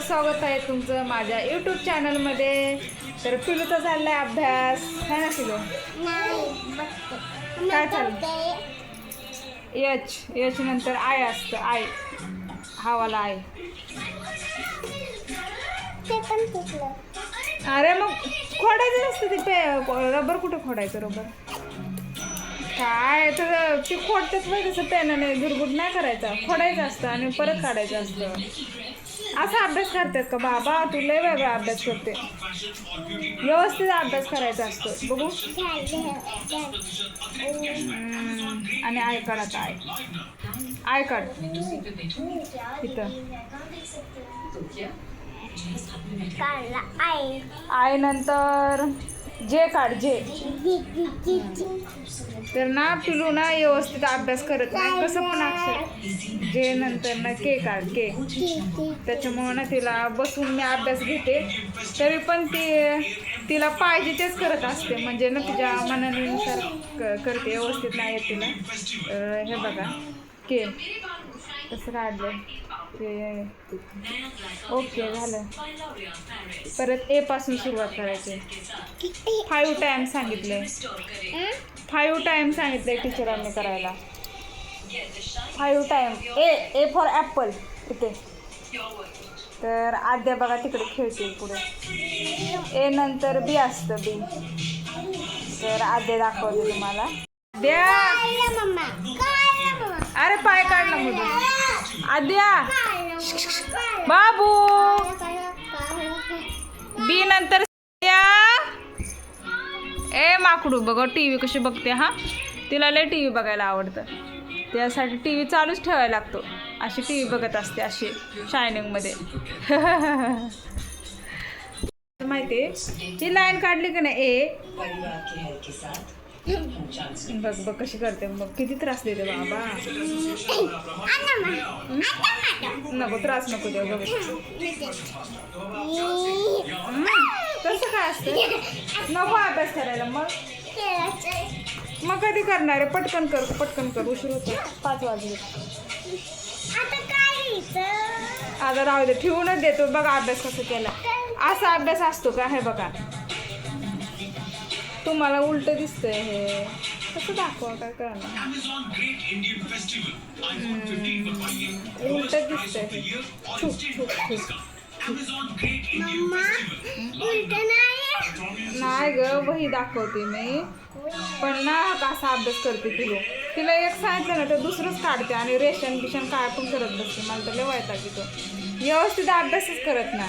स्वागत आहे तुमचं माझ्या यूट्यूब चॅनलमध्ये तर पिलूचा चाललाय अभ्यास काय ना पिलू? काय चाललं यच यच नंतर आय असतं आय. हावाला आय. अरे मग खोडायचं नसतं ते पे रबर कुठं खोडायचं रबर? काय तर ते खोडतेच पाहिजे तसं पेनाने गुरगुर नाही करायचा. खोडायचं असतं आणि परत काढायचं असतं. असा अभ्यास करतात का? बाबा तू लय वेगळा अभ्यास करते. व्यवस्थित अभ्यास करायचा असतो. बघू. आणि आय आता आय आय काढ इथं. आय नंतर जे काढ जे. तर ना पिलू ना व्यवस्थित अभ्यास करत नाही. कसं पण अक्षर जे नंतर ना के काढ के. त्याच्यामुळं ना तिला बसून मी अभ्यास घेते. तरी पण ती तिला पाहिजे तेच करत असते. म्हणजे ना तिच्या मनानुसार क- करते. व्यवस्थित नाही येत तिला. हे बघा. के. कसं काढलं ते ओके झालं. परत ए पासून सुरुवात करायची. फाईव्ह टाइम सांगितले. फाईव्ह टाइम सांगितले टीचरांनी करायला. Five time A A for apple इथे. तर आद्या बघा तिकडे खेळते पुढे. ए नंतर बी असतं बी तर आद्या दाखवते तुम्हाला. द्या. अरे पाय काढला मधून. आद्या. बाबू. बी नंतर द्या ए माकडू बघ टी व्ही कशी बघते हा? तिला लय टी व्ही बघायला आवडतं. त्यासाठी टी व्ही चालूच ठेवायला लागतो. अशी टी व्ही बघत असते अशी शायनिंगमध्ये माहिती ही लाईन काढली की नाही? ए. बघ बघ कशी करते मग किती त्रास देते बाबा नको त्रास नको देऊ बघ तसं काय असतं नको अभ्यास करायला मग मग कधी करणार आहे पटकन कर पटकन कर उशीर होतो पाच वाजले आता काय घ्यायचं आता राहू दे ठेवूनच देतो बघा अभ्यास कसं केला असा अभ्यास असतो का हे बघा तुम्हाला उलट दिसतंय हे. कसं दाखवा काय करणार? उलट दिसतंय हे. छुक छुक छुक मम्मा उलट नाही नाही ग वही दाखवते मी. पण ना कसा अभ्यास करते तिला तिला एक सांगितलं ना तर दुसरंच काढते आणि रेशन बिशन काय पण करत बसते. मला तर लय वैताग येतो. व्यवस्थित अभ्यासच करत ना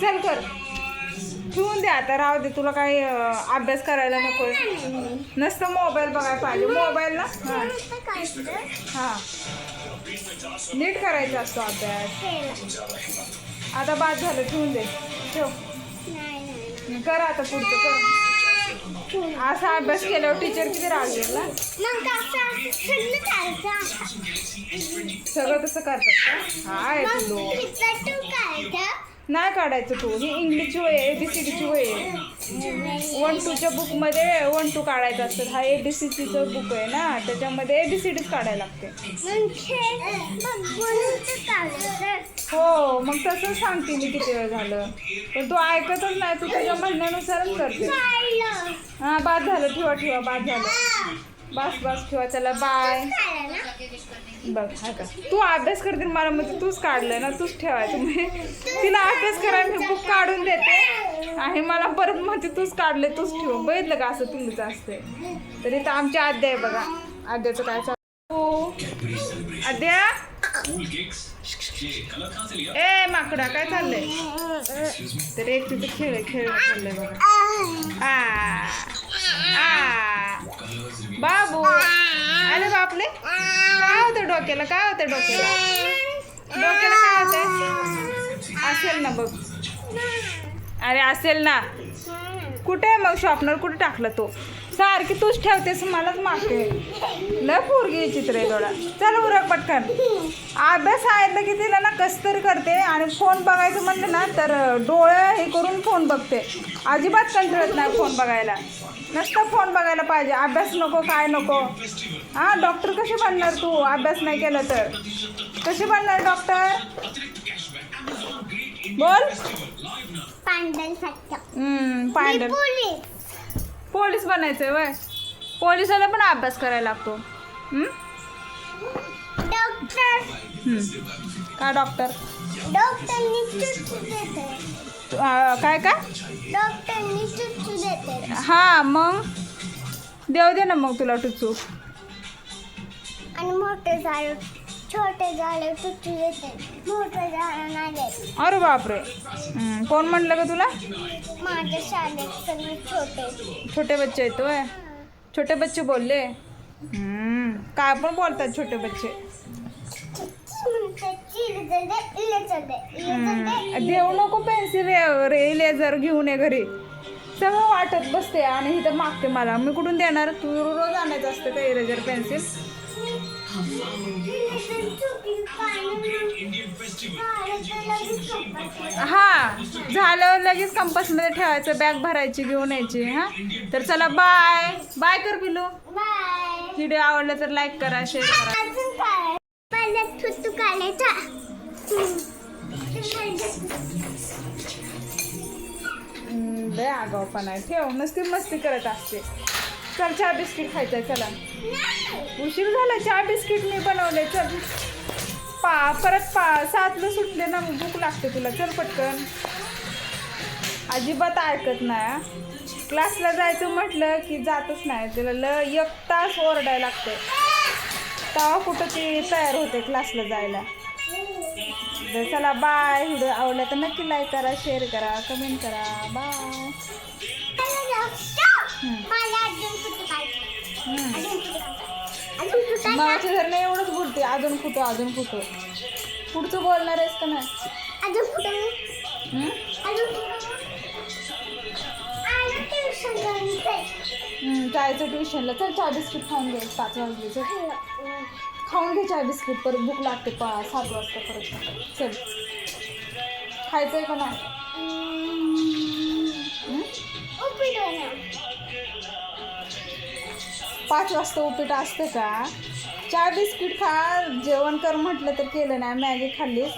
चल कर. ठेवून दे आता राहू दे तुला काही अभ्यास करायला नको नसतं मोबाईल बघायला पाहिजे. मोबाईल ना हां. नीट करायचा असतो अभ्यास. आता बाद झालं ठेवून दे. ठेव. कर आता पुढचं कर. असा अभ्यास केल्यावर टीचर किती राग येईल ना? सगळं तसं करतात का? हाय तू नाही काढायचं तू. ही इंग्लिशची वय आहे एबीसीडीची वय आहे. वन टूच्या बुकमध्ये वन टू काढायचं असतं. हा एबीसीडीचं बुक आहे ना? त्याच्यामध्ये एबीसीडीच काढायला लागते. हो मग तसं सांगते मी किती वेळ झालं. पण तू ऐकतच नाही तू तुझ्या म्हणण्यानुसारच करते. हां बाद झालं. ठेवा ठेवा बाद झालं. बस बस ठेवा. चला बाय बघ हा का? तू अभ्यास करते मला म्हणजे तूच काढलं ना तूच ठेवायचं. म्हणजे तिला अभ्यास करायला मी बुक काढून देते. आणि मला परत म्हणते तूच काढले तूच ठेव बघितलं का असं तुमचं असते. तरी तर आमच्या आद्या आहे बघा. आद्याचं काय चालू हो. आद्या? ए माकडा काय चाललंय? तर एक तिथं खेळ खेळ चाललंय बघा. आ. बाबू. अरे बापले काय होतं डोक्याला? काय होतं डोक्याला? डोक्याला काय होतंय असेल ना बघ. अरे असेल ना. कुठे आहे मग शॉपनर? कुठे टाकलं तो? सारखी तूच ठेवतेस मलाच मागते लय पोरगी चित्र आहे थोडा चल उरक पटकन. अभ्यास आहे की तिला ना कस तरी करते आणि फोन बघायचं म्हणलं ना तर डोळे हे करून फोन बघते. अजिबात कंटाळत नाही फोन बघायला. नसतं फोन बघायला पाहिजे. अभ्यास नको काय नको? हां डॉक्टर कसे बनणार तू? अभ्यास नाही केलं तर. कसे बनणार डॉक्टर बोल. पांढर पोलीस पोलीस बनायचंय वय. पोलिसाला पण अभ्यास करायला लागतो? डॉक्टर. का डॉक्टर? काय काय? देते. हा मग? देऊ दे ना मग तुला टुचू. आणि मोठे झाड छोटे चुचू मोठे नाही. देत अरे बापरे. हम्म, कोण म्हणलं का तुला? माझ्या शाळेत सगळे छोटे. छोटे बच्चे आहेत वय छोटे बच्चे बोलले. हम्म, काय पण बोलतात छोटे बच्चे? म्हणते देऊ नको पेन्सिल रे इलेझर घेऊन ये घरी. सगळं वाटत बसते आणि इथं मागते मला. मी कुठून देणार? तू रोज आणायचं असतं का इरेजर पेन्सिल? हा झालं लगेच कंपासमध्ये ठेवायचं बॅग भरायची घेऊन यायची हा? तर चला बाय बाय कर पिलू व्हिडिओ आवडला तर लाईक करा शेअर करा. अजून काय पहिला आगावपणा आहे. ठेव मस्ती मस्ती करत असते. चल चहा बिस्किट खायचंय चला. उशीर झाला चहा बिस्किट मी बनवले चल. पा परत पा सातला सुटले ना मग भूक लागते तुला चल पटकन. अजिबात ऐकत नाही. क्लासला जायचं म्हटलं की जातच नाही तिला ल एक तास ओरडायला लागते. तेव्हा कुठं ती तयार होते क्लासला जायला. तर चला बाय व्हिडिओ आवडला तर नक्की लाईक करा शेअर करा कमेंट करा. बाय मामाच्या घरनं एवढंच बोलते अजून कुठं अजून कुठं? पुढचं बोलणार आहेस का नाही? अजून कुठे? अजून जायचं ट्युशनला चल चहा बिस्किट खाऊन घे पाच वाजले चल खाऊन घे चहा बिस्किट परत भूक लागते पा सात वाजता परत. चल. खायचंय का नाही? पाच वाजता उपीट असतं का? चहा बिस्किट खा जेवण कर म्हटलं तर केलं नाही मॅगी खाल्लीस.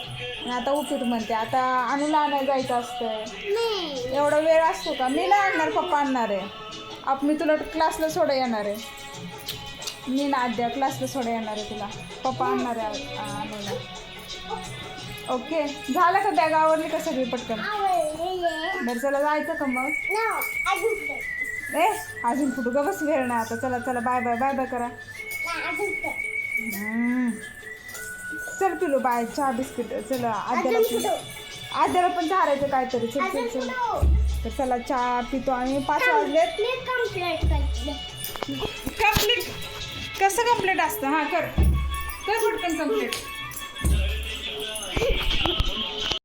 आता उपीट म्हणते आता अनुला आणायला जायचं असतं एवढा वेळ असतो का? मी नाही आणणार पप्पा आणणार आहे. आप मी तुला क्लासला सोडा येणार आहे. मी ना अद्या क्लासला सोडा येणार आहे तुला. पप्पा आणणार आहे आणायला ओके. झालं का बॅग? आवडली का सगळी पटकन? बरं चला जायचं का मग? ना ए अजून कुठं का बस वेळ नाही आता चला चला बाय बाय बाय बाय करा. चल पिलू बाय चहा बिस्किट चला आद्याला आद्याला पण चारायचं काहीतरी. चल चल चल. तर चला चहा पितो आणि पाच करते. कंप्लीट कसं कंप्लीट असतं? हां कर. कर पटकन कंप्लीट